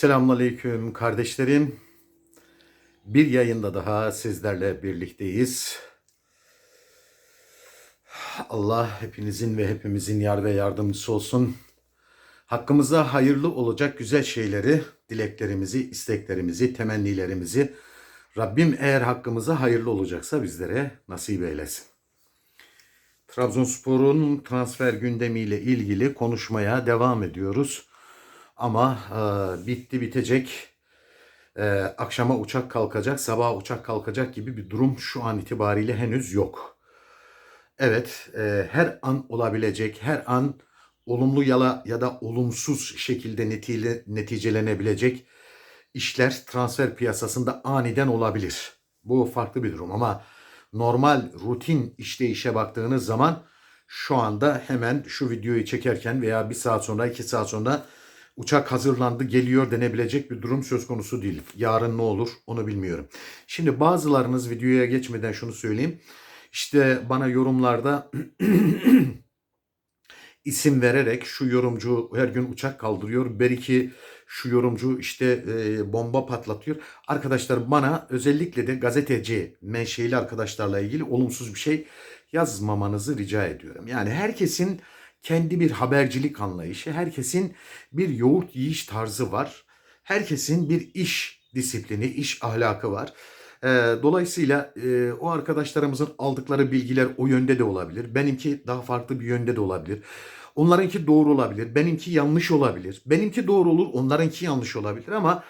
Selamünaleyküm kardeşlerim. Bir yayında daha sizlerle birlikteyiz. Allah hepinizin ve hepimizin yar ve yardımcısı olsun. Hakkımıza hayırlı olacak güzel şeyleri, dileklerimizi, isteklerimizi, temennilerimizi Rabbim eğer hakkımıza hayırlı olacaksa bizlere nasip eylesin. Trabzonspor'un transfer gündemiyle ilgili konuşmaya devam ediyoruz. Ama e, bitti bitecek. E, akşama uçak kalkacak, sabah uçak kalkacak gibi bir durum şu an itibariyle henüz yok. Evet, e, her an olabilecek, her an olumlu ya, ya da olumsuz şekilde netice, neticelenebilecek işler transfer piyasasında aniden olabilir. Bu farklı bir durum ama normal rutin işleyişe baktığınız zaman şu anda hemen şu videoyu çekerken veya bir saat sonra iki saat sonra uçak hazırlandı geliyor denebilecek bir durum söz konusu değil. Yarın ne olur onu bilmiyorum. Şimdi bazılarınız videoya geçmeden şunu söyleyeyim. İşte bana yorumlarda isim vererek şu yorumcu her gün uçak kaldırıyor. Beriki şu yorumcu işte e, bomba patlatıyor. Arkadaşlar bana özellikle de gazeteci menşeili arkadaşlarla ilgili olumsuz bir şey yazmamanızı rica ediyorum. Yani herkesin kendi bir habercilik anlayışı, herkesin bir yoğurt yiyiş tarzı var. Herkesin bir iş disiplini, iş ahlakı var. Ee, dolayısıyla e, o arkadaşlarımızın aldıkları bilgiler o yönde de olabilir. Benimki daha farklı bir yönde de olabilir. Onlarınki doğru olabilir. Benimki yanlış olabilir. Benimki doğru olur, onlarınki yanlış olabilir ama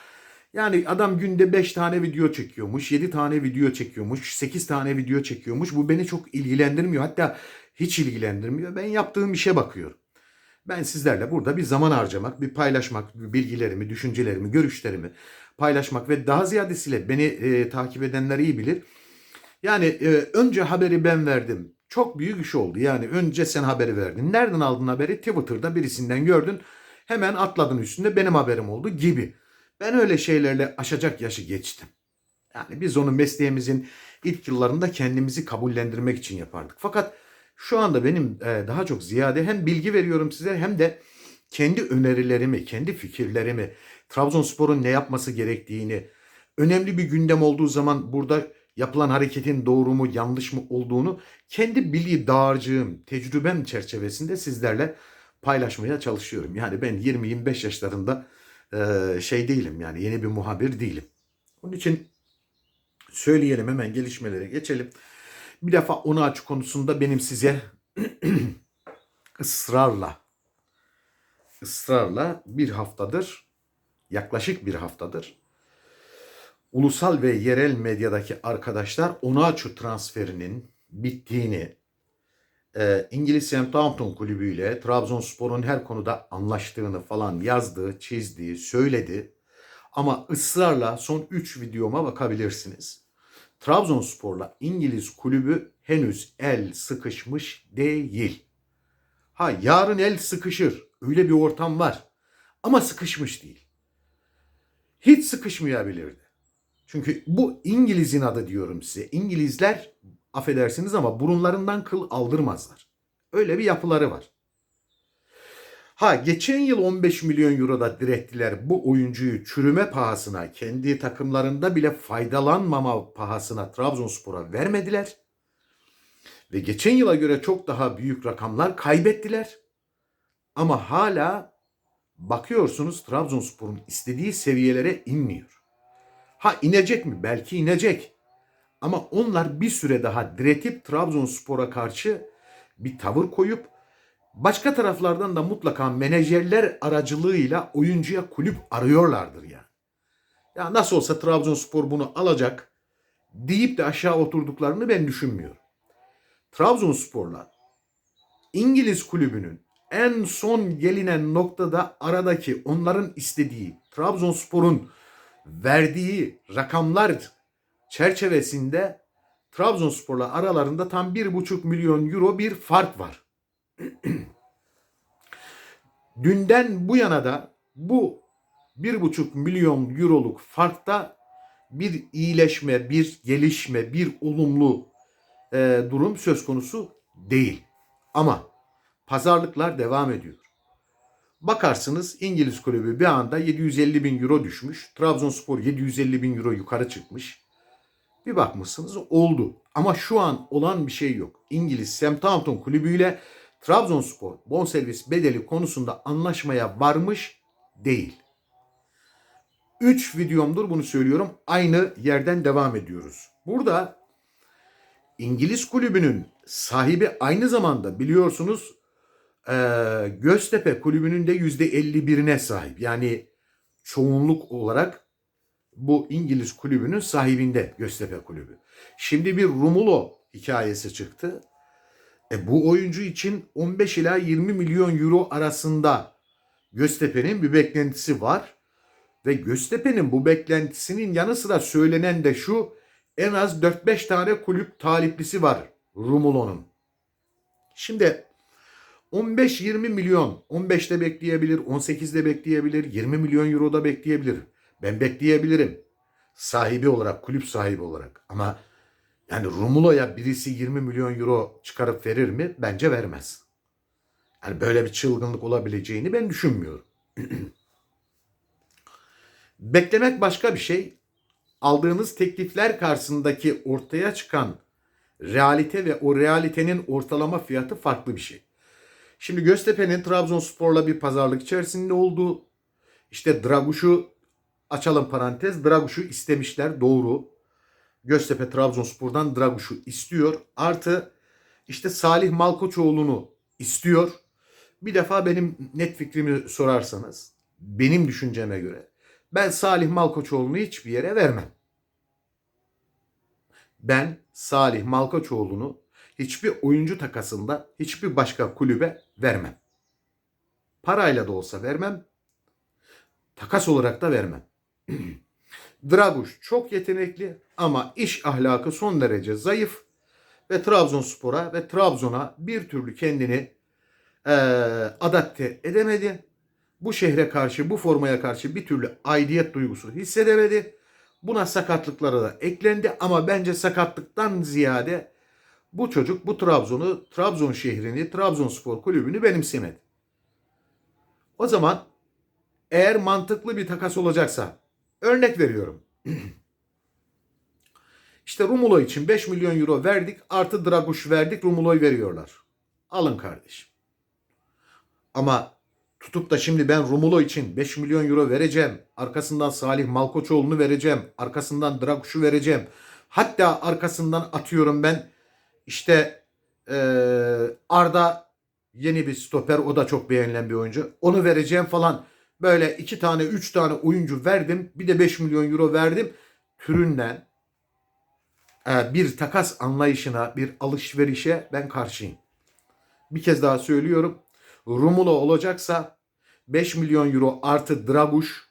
yani adam günde 5 tane video çekiyormuş, 7 tane video çekiyormuş, 8 tane video çekiyormuş. Bu beni çok ilgilendirmiyor. Hatta hiç ilgilendirmiyor. Ben yaptığım işe bakıyorum. Ben sizlerle burada bir zaman harcamak, bir paylaşmak, bilgilerimi, düşüncelerimi, görüşlerimi paylaşmak ve daha ziyadesiyle beni e, takip edenler iyi bilir. Yani e, önce haberi ben verdim. Çok büyük iş oldu. Yani önce sen haberi verdin. Nereden aldın haberi? Twitter'da birisinden gördün. Hemen atladın üstünde benim haberim oldu gibi. Ben öyle şeylerle aşacak yaşı geçtim. Yani biz onu mesleğimizin ilk yıllarında kendimizi kabullendirmek için yapardık. Fakat şu anda benim e, daha çok ziyade hem bilgi veriyorum size hem de kendi önerilerimi, kendi fikirlerimi, Trabzonspor'un ne yapması gerektiğini, önemli bir gündem olduğu zaman burada yapılan hareketin doğru mu yanlış mı olduğunu kendi bilgi dağarcığım, tecrübem çerçevesinde sizlerle paylaşmaya çalışıyorum. Yani ben 20-25 yaşlarında e, şey değilim yani yeni bir muhabir değilim. Onun için söyleyelim hemen gelişmelere geçelim. Bir defa onu aç konusunda benim size ısrarla ısrarla bir haftadır yaklaşık bir haftadır ulusal ve yerel medyadaki arkadaşlar Onaçu transferinin bittiğini, e, İngiliz Southampton kulübüyle Trabzonspor'un her konuda anlaştığını falan yazdı, çizdi, söyledi. Ama ısrarla son 3 videoma bakabilirsiniz. Trabzonspor'la İngiliz kulübü henüz el sıkışmış değil. Ha yarın el sıkışır. Öyle bir ortam var. Ama sıkışmış değil. Hiç sıkışmayabilirdi. Çünkü bu İngiliz'in adı diyorum size. İngilizler affedersiniz ama burunlarından kıl aldırmazlar. Öyle bir yapıları var. Ha geçen yıl 15 milyon euroda direttiler bu oyuncuyu çürüme pahasına, kendi takımlarında bile faydalanmama pahasına Trabzonspor'a vermediler. Ve geçen yıla göre çok daha büyük rakamlar kaybettiler. Ama hala bakıyorsunuz Trabzonspor'un istediği seviyelere inmiyor. Ha inecek mi? Belki inecek. Ama onlar bir süre daha diretip Trabzonspor'a karşı bir tavır koyup başka taraflardan da mutlaka menajerler aracılığıyla oyuncuya kulüp arıyorlardır yani. Ya nasıl olsa Trabzonspor bunu alacak deyip de aşağı oturduklarını ben düşünmüyorum. Trabzonspor'la İngiliz kulübünün en son gelinen noktada aradaki onların istediği Trabzonspor'un verdiği rakamlar çerçevesinde Trabzonspor'la aralarında tam bir buçuk milyon euro bir fark var. Dünden bu yana da bu bir buçuk milyon euroluk farkta bir iyileşme, bir gelişme, bir olumlu e, durum söz konusu değil. Ama pazarlıklar devam ediyor. Bakarsınız İngiliz kulübü bir anda 750 bin euro düşmüş. Trabzonspor 750 bin euro yukarı çıkmış. Bir bakmışsınız oldu. Ama şu an olan bir şey yok. İngiliz Southampton kulübüyle Trabzonspor bonservis bedeli konusunda anlaşmaya varmış değil. 3 videomdur bunu söylüyorum. Aynı yerden devam ediyoruz. Burada İngiliz kulübünün sahibi aynı zamanda biliyorsunuz e, Göztepe kulübünün de %51'ine sahip. Yani çoğunluk olarak bu İngiliz kulübünün sahibinde Göztepe kulübü. Şimdi bir Rumulo hikayesi çıktı. E, bu oyuncu için 15 ila 20 milyon euro arasında Göztepe'nin bir beklentisi var. Ve Göztepe'nin bu beklentisinin yanı sıra söylenen de şu en az 4-5 tane kulüp taliplisi var Rumulo'nun. Şimdi 15-20 milyon 15'te bekleyebilir, 18'de bekleyebilir, 20 milyon euroda bekleyebilir. Ben bekleyebilirim. Sahibi olarak, kulüp sahibi olarak. Ama yani Romulo'ya birisi 20 milyon euro çıkarıp verir mi? Bence vermez. Yani böyle bir çılgınlık olabileceğini ben düşünmüyorum. Beklemek başka bir şey. Aldığınız teklifler karşısındaki ortaya çıkan realite ve o realitenin ortalama fiyatı farklı bir şey. Şimdi Göztepe'nin Trabzonspor'la bir pazarlık içerisinde olduğu, işte Draguş'u açalım parantez, Draguş'u istemişler doğru. Göztepe Trabzonspor'dan Draguş'u istiyor. Artı işte Salih Malkoçoğlu'nu istiyor. Bir defa benim net fikrimi sorarsanız, benim düşünceme göre ben Salih Malkoçoğlu'nu hiçbir yere vermem. Ben Salih Malkoçoğlu'nu hiçbir oyuncu takasında hiçbir başka kulübe vermem. Parayla da olsa vermem. Takas olarak da vermem. Draguş çok yetenekli ama iş ahlakı son derece zayıf ve Trabzonspor'a ve Trabzon'a bir türlü kendini e, adapte edemedi. Bu şehre karşı, bu formaya karşı bir türlü aidiyet duygusu hissedemedi. Buna sakatlıkları da eklendi ama bence sakatlıktan ziyade bu çocuk bu Trabzon'u, Trabzon şehrini, Trabzonspor kulübünü benimsemedi. O zaman eğer mantıklı bir takas olacaksa örnek veriyorum. İşte Rumulo için 5 milyon euro verdik artı Draguş verdik Rumulo'yu veriyorlar. Alın kardeşim. Ama tutup da şimdi ben Rumulo için 5 milyon euro vereceğim. Arkasından Salih Malkoçoğlu'nu vereceğim. Arkasından Draguş'u vereceğim. Hatta arkasından atıyorum ben işte e, Arda yeni bir stoper o da çok beğenilen bir oyuncu. Onu vereceğim falan. Böyle iki tane üç tane oyuncu verdim. Bir de 5 milyon euro verdim. Türünden e, bir takas anlayışına, bir alışverişe ben karşıyım. Bir kez daha söylüyorum. Rumulo olacaksa 5 milyon euro artı Draguş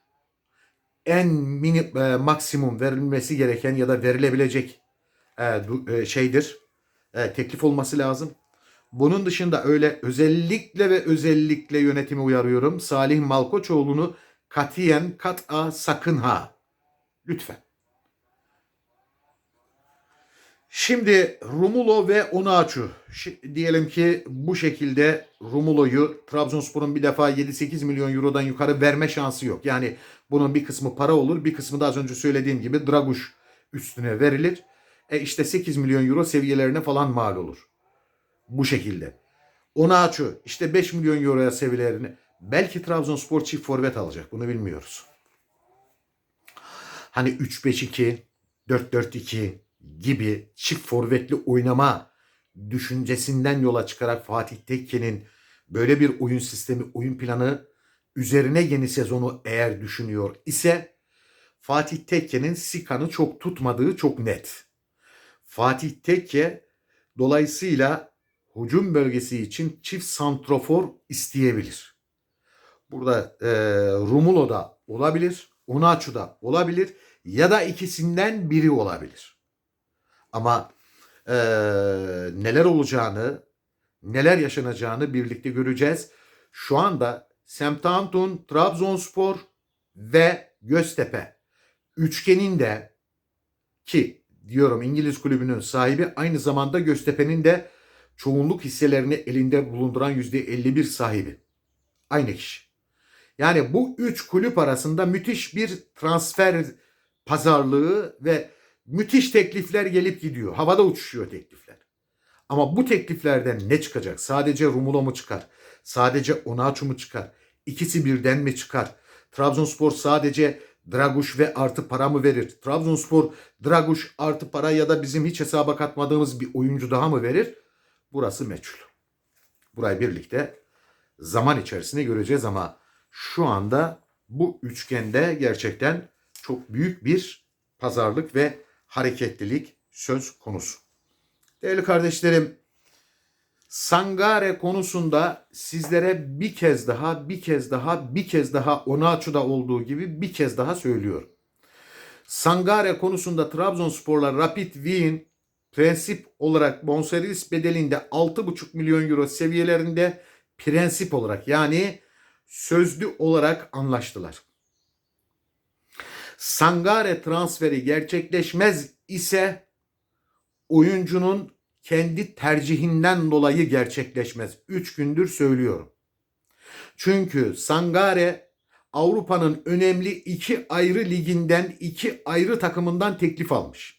en mini e, maksimum verilmesi gereken ya da verilebilecek e, e, şeydir. E, teklif olması lazım. Bunun dışında öyle özellikle ve özellikle yönetimi uyarıyorum. Salih Malkoçoğlu'nu katiyen kat'a sakın ha. Lütfen. Şimdi Rumulo ve Onaçu. Diyelim ki bu şekilde Rumulo'yu Trabzonspor'un bir defa 7-8 milyon eurodan yukarı verme şansı yok. Yani bunun bir kısmı para olur, bir kısmı da az önce söylediğim gibi Draguş üstüne verilir. E işte 8 milyon euro seviyelerine falan mal olur. Bu şekilde. Onaçu işte 5 milyon euroya seviyelerine. Belki Trabzonspor çift forvet alacak. Bunu bilmiyoruz. Hani 3-5-2, 4-4-2 gibi çift forvetli oynama düşüncesinden yola çıkarak Fatih Tekke'nin böyle bir oyun sistemi, oyun planı üzerine yeni sezonu eğer düşünüyor ise Fatih Tekke'nin Sikan'ı çok tutmadığı çok net. Fatih Tekke dolayısıyla hücum bölgesi için çift santrofor isteyebilir. Burada e, Rumulo da olabilir, Onaçu da olabilir ya da ikisinden biri olabilir. Ama e, neler olacağını, neler yaşanacağını birlikte göreceğiz. Şu anda Southampton, Trabzonspor ve Göztepe üçgenin de ki diyorum İngiliz kulübünün sahibi aynı zamanda Göztepe'nin de çoğunluk hisselerini elinde bulunduran %51 sahibi. Aynı kişi. Yani bu üç kulüp arasında müthiş bir transfer pazarlığı ve müthiş teklifler gelip gidiyor. Havada uçuşuyor teklifler. Ama bu tekliflerden ne çıkacak? Sadece Romulo mu çıkar? Sadece Onaçu mu çıkar? İkisi birden mi çıkar? Trabzonspor sadece Draguş ve artı para mı verir? Trabzonspor Draguş artı para ya da bizim hiç hesaba katmadığımız bir oyuncu daha mı verir? Burası meçhul. Burayı birlikte zaman içerisinde göreceğiz ama şu anda bu üçgende gerçekten çok büyük bir pazarlık ve hareketlilik söz konusu. Değerli kardeşlerim, Sangare konusunda sizlere bir kez daha, bir kez daha, bir kez daha Onaçu'da olduğu gibi bir kez daha söylüyorum. Sangare konusunda Trabzonspor'la Rapid Wien prensip olarak bonservis bedelinde 6,5 milyon euro seviyelerinde prensip olarak yani sözlü olarak anlaştılar. Sangare transferi gerçekleşmez ise oyuncunun kendi tercihinden dolayı gerçekleşmez. 3 gündür söylüyorum. Çünkü Sangare Avrupa'nın önemli iki ayrı liginden iki ayrı takımından teklif almış.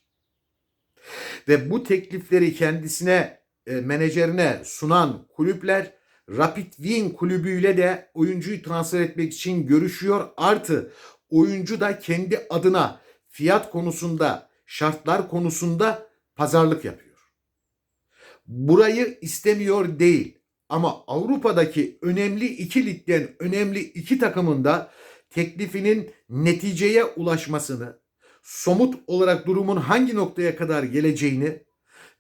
Ve bu teklifleri kendisine e, menajerine sunan kulüpler Rapid Wien kulübüyle de oyuncuyu transfer etmek için görüşüyor. Artı oyuncu da kendi adına fiyat konusunda, şartlar konusunda pazarlık yapıyor. Burayı istemiyor değil ama Avrupa'daki önemli iki ligden önemli iki takımında teklifinin neticeye ulaşmasını, somut olarak durumun hangi noktaya kadar geleceğini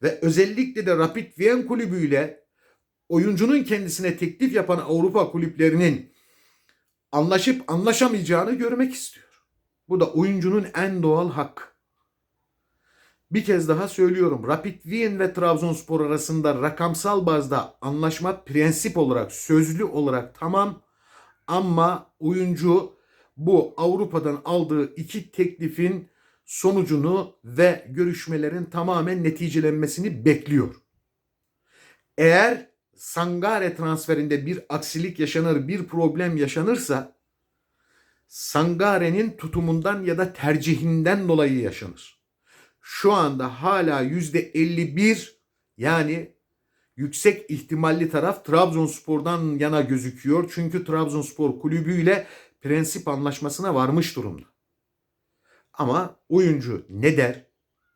ve özellikle de Rapid Wien kulübüyle oyuncunun kendisine teklif yapan Avrupa kulüplerinin anlaşıp anlaşamayacağını görmek istiyor. Bu da oyuncunun en doğal hakkı. Bir kez daha söylüyorum. Rapid Wien ve Trabzonspor arasında rakamsal bazda anlaşma prensip olarak, sözlü olarak tamam ama oyuncu bu Avrupa'dan aldığı iki teklifin sonucunu ve görüşmelerin tamamen neticelenmesini bekliyor. Eğer Sangare transferinde bir aksilik yaşanır, bir problem yaşanırsa Sangare'nin tutumundan ya da tercihinden dolayı yaşanır. Şu anda hala yüzde 51 yani yüksek ihtimalli taraf Trabzonspor'dan yana gözüküyor. Çünkü Trabzonspor kulübüyle prensip anlaşmasına varmış durumda. Ama oyuncu ne der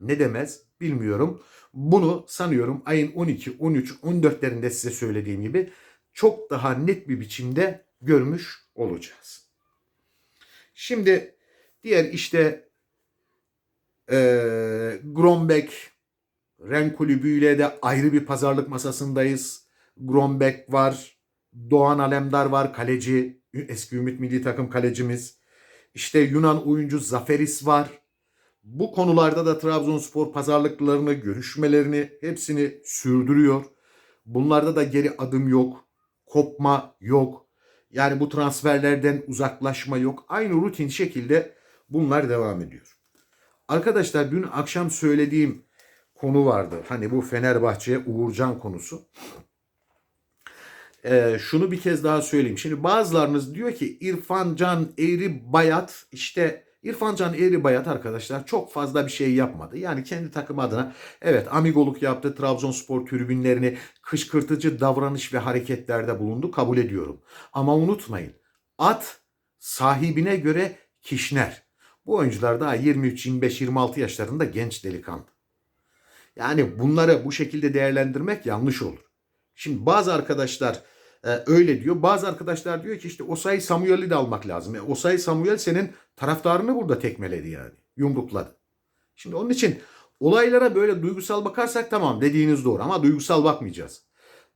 ne demez bilmiyorum. Bunu sanıyorum ayın 12, 13, 14'lerinde size söylediğim gibi çok daha net bir biçimde görmüş olacağız. Şimdi diğer işte e, Grombeck Ren kulübüyle de ayrı bir pazarlık masasındayız. Grombeck var, Doğan Alemdar var kaleci, eski Ümit Milli Takım kalecimiz. İşte Yunan oyuncu Zaferis var. Bu konularda da Trabzonspor pazarlıklarını, görüşmelerini hepsini sürdürüyor. Bunlarda da geri adım yok, kopma yok. Yani bu transferlerden uzaklaşma yok. Aynı rutin şekilde bunlar devam ediyor. Arkadaşlar dün akşam söylediğim konu vardı. Hani bu Fenerbahçe Uğurcan konusu. Ee, şunu bir kez daha söyleyeyim. Şimdi bazılarınız diyor ki İrfan Can Eğri Bayat işte İrfan Can Eğri Bayat arkadaşlar çok fazla bir şey yapmadı. Yani kendi takım adına evet amigoluk yaptı. Trabzonspor tribünlerini kışkırtıcı davranış ve hareketlerde bulundu. Kabul ediyorum. Ama unutmayın at sahibine göre kişner. Bu oyuncular daha 23, 25, 26 yaşlarında genç delikanlı. Yani bunları bu şekilde değerlendirmek yanlış olur. Şimdi bazı arkadaşlar e, öyle diyor. Bazı arkadaşlar diyor ki işte Osay Samuel'i de almak lazım. E, Osay Samuel senin taraftarını burada tekmeledi yani. Yumrukladı. Şimdi onun için olaylara böyle duygusal bakarsak tamam dediğiniz doğru ama duygusal bakmayacağız.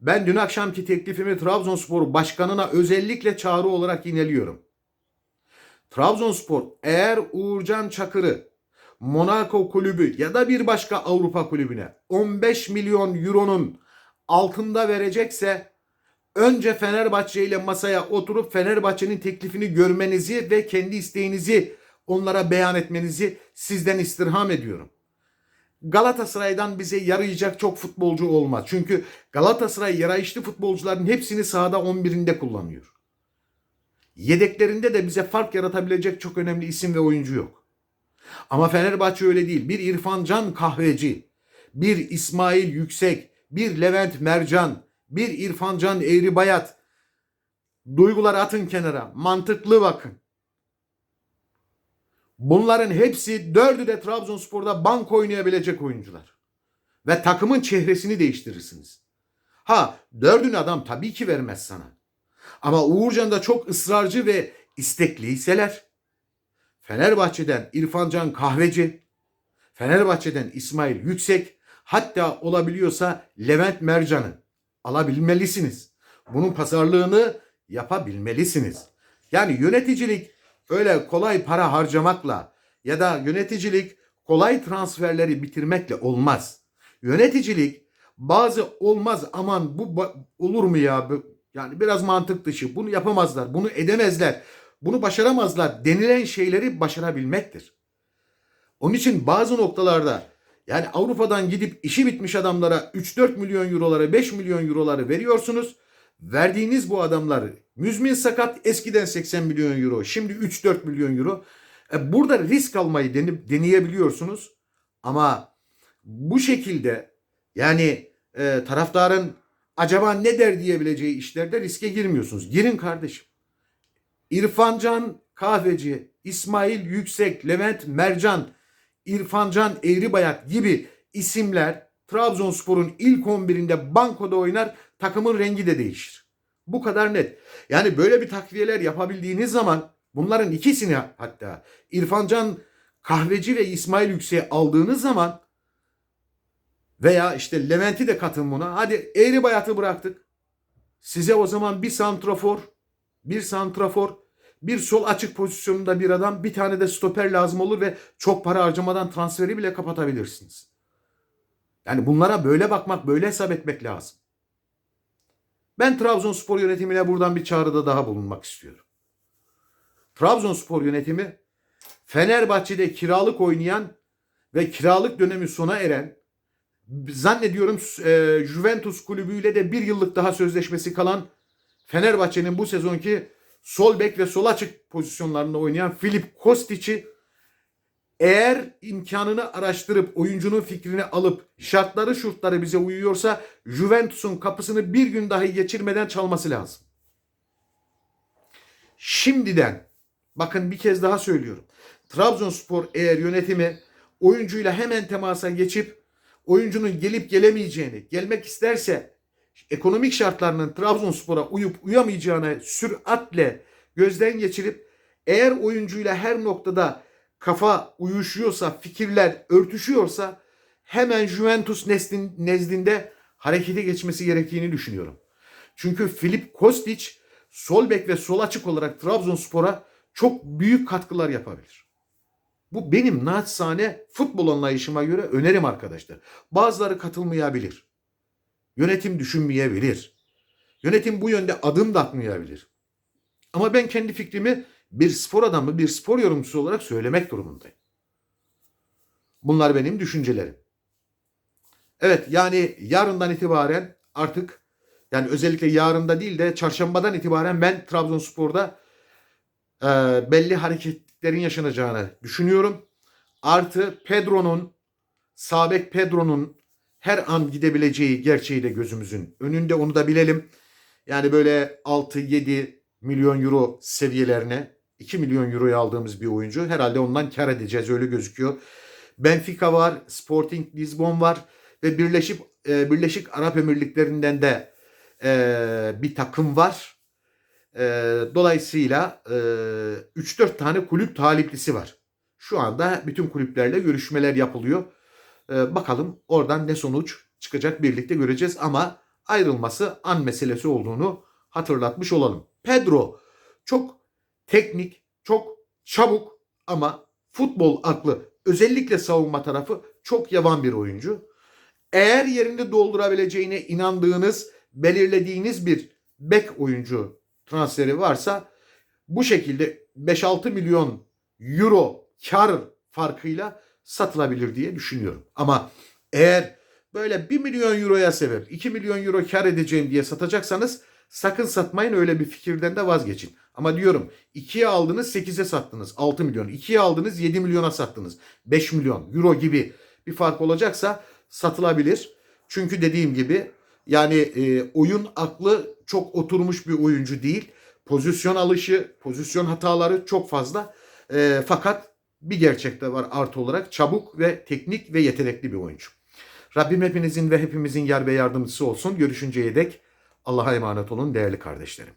Ben dün akşamki teklifimi Trabzonspor başkanına özellikle çağrı olarak yineliyorum. Trabzonspor eğer Uğurcan Çakır'ı Monaco kulübü ya da bir başka Avrupa kulübüne 15 milyon euronun altında verecekse önce Fenerbahçe ile masaya oturup Fenerbahçe'nin teklifini görmenizi ve kendi isteğinizi onlara beyan etmenizi sizden istirham ediyorum. Galatasaray'dan bize yarayacak çok futbolcu olmaz. Çünkü Galatasaray yarayışlı futbolcuların hepsini sahada 11'inde kullanıyor. Yedeklerinde de bize fark yaratabilecek çok önemli isim ve oyuncu yok. Ama Fenerbahçe öyle değil. Bir İrfan Can Kahveci, bir İsmail Yüksek, bir Levent Mercan, bir İrfan Can Eğri Bayat. Duyguları atın kenara. Mantıklı bakın. Bunların hepsi dördü de Trabzonspor'da bank oynayabilecek oyuncular. Ve takımın çehresini değiştirirsiniz. Ha dördünü adam tabii ki vermez sana. Ama Uğurcan da çok ısrarcı ve istekliyseler Fenerbahçe'den İrfancan Kahveci, Fenerbahçe'den İsmail Yüksek, hatta olabiliyorsa Levent Mercan'ı alabilmelisiniz. Bunun pazarlığını yapabilmelisiniz. Yani yöneticilik öyle kolay para harcamakla ya da yöneticilik kolay transferleri bitirmekle olmaz. Yöneticilik bazı olmaz aman bu olur mu ya yani biraz mantık dışı bunu yapamazlar bunu edemezler bunu başaramazlar denilen şeyleri başarabilmektir. Onun için bazı noktalarda yani Avrupa'dan gidip işi bitmiş adamlara 3-4 milyon euroları 5 milyon euroları veriyorsunuz. Verdiğiniz bu adamlar müzmin sakat eskiden 80 milyon euro şimdi 3-4 milyon euro. E, burada risk almayı denip deneyebiliyorsunuz. Ama bu şekilde yani e, taraftarın acaba ne der diyebileceği işlerde riske girmiyorsunuz. Girin kardeşim. İrfancan Kahveci, İsmail Yüksek, Levent Mercan, İrfancan Eğribayat gibi isimler Trabzonspor'un ilk 11'inde bankoda oynar, takımın rengi de değişir. Bu kadar net. Yani böyle bir takviyeler yapabildiğiniz zaman bunların ikisini hatta İrfancan Kahveci ve İsmail Yüksek'i aldığınız zaman veya işte Levent'i de katın buna. Hadi Eğri Bayat'ı bıraktık. Size o zaman bir santrafor, bir santrafor, bir sol açık pozisyonunda bir adam, bir tane de stoper lazım olur ve çok para harcamadan transferi bile kapatabilirsiniz. Yani bunlara böyle bakmak, böyle hesap etmek lazım. Ben Trabzonspor yönetimine buradan bir çağrıda daha bulunmak istiyorum. Trabzonspor yönetimi Fenerbahçe'de kiralık oynayan ve kiralık dönemi sona eren zannediyorum e, Juventus kulübüyle de bir yıllık daha sözleşmesi kalan Fenerbahçe'nin bu sezonki sol bek ve sol açık pozisyonlarında oynayan Filip Kostic'i eğer imkanını araştırıp oyuncunun fikrini alıp şartları şurtları bize uyuyorsa Juventus'un kapısını bir gün dahi geçirmeden çalması lazım. Şimdiden bakın bir kez daha söylüyorum. Trabzonspor eğer yönetimi oyuncuyla hemen temasa geçip oyuncunun gelip gelemeyeceğini, gelmek isterse ekonomik şartlarının Trabzonspor'a uyup uyamayacağını süratle gözden geçirip eğer oyuncuyla her noktada kafa uyuşuyorsa, fikirler örtüşüyorsa hemen Juventus nezdin, nezdinde harekete geçmesi gerektiğini düşünüyorum. Çünkü Filip Kostic sol bek ve sol açık olarak Trabzonspor'a çok büyük katkılar yapabilir. Bu benim naçizane futbol anlayışıma göre önerim arkadaşlar. Bazıları katılmayabilir. Yönetim düşünmeyebilir. Yönetim bu yönde adım da atmayabilir. Ama ben kendi fikrimi bir spor adamı, bir spor yorumcusu olarak söylemek durumundayım. Bunlar benim düşüncelerim. Evet yani yarından itibaren artık yani özellikle yarında değil de çarşambadan itibaren ben Trabzonspor'da e, belli hareketlerin yaşanacağını düşünüyorum. Artı Pedro'nun, Sabek Pedro'nun her an gidebileceği gerçeği de gözümüzün önünde onu da bilelim. Yani böyle 6-7 milyon euro seviyelerine 2 milyon euroya aldığımız bir oyuncu. Herhalde ondan kar edeceğiz öyle gözüküyor. Benfica var, Sporting Lisbon var ve Birleşik e, Birleşik Arap Emirlikleri'nden de e, bir takım var. E, dolayısıyla e, 3-4 tane kulüp taliplisi var. Şu anda bütün kulüplerle görüşmeler yapılıyor. E, bakalım oradan ne sonuç çıkacak birlikte göreceğiz ama ayrılması an meselesi olduğunu hatırlatmış olalım. Pedro çok teknik, çok çabuk ama futbol aklı özellikle savunma tarafı çok yavan bir oyuncu. Eğer yerinde doldurabileceğine inandığınız, belirlediğiniz bir bek oyuncu transferi varsa bu şekilde 5-6 milyon euro kar farkıyla satılabilir diye düşünüyorum. Ama eğer böyle 1 milyon euroya sebep 2 milyon euro kar edeceğim diye satacaksanız Sakın satmayın öyle bir fikirden de vazgeçin. Ama diyorum 2'ye aldınız 8'e sattınız 6 milyon. 2'ye aldınız 7 milyona sattınız. 5 milyon euro gibi bir fark olacaksa satılabilir. Çünkü dediğim gibi yani e, oyun aklı çok oturmuş bir oyuncu değil. Pozisyon alışı, pozisyon hataları çok fazla. E, fakat bir gerçek de var artı olarak çabuk ve teknik ve yetenekli bir oyuncu. Rabbim hepinizin ve hepimizin yer ve yardımcısı olsun. Görüşünceye dek Allah'a emanet olun değerli kardeşlerim.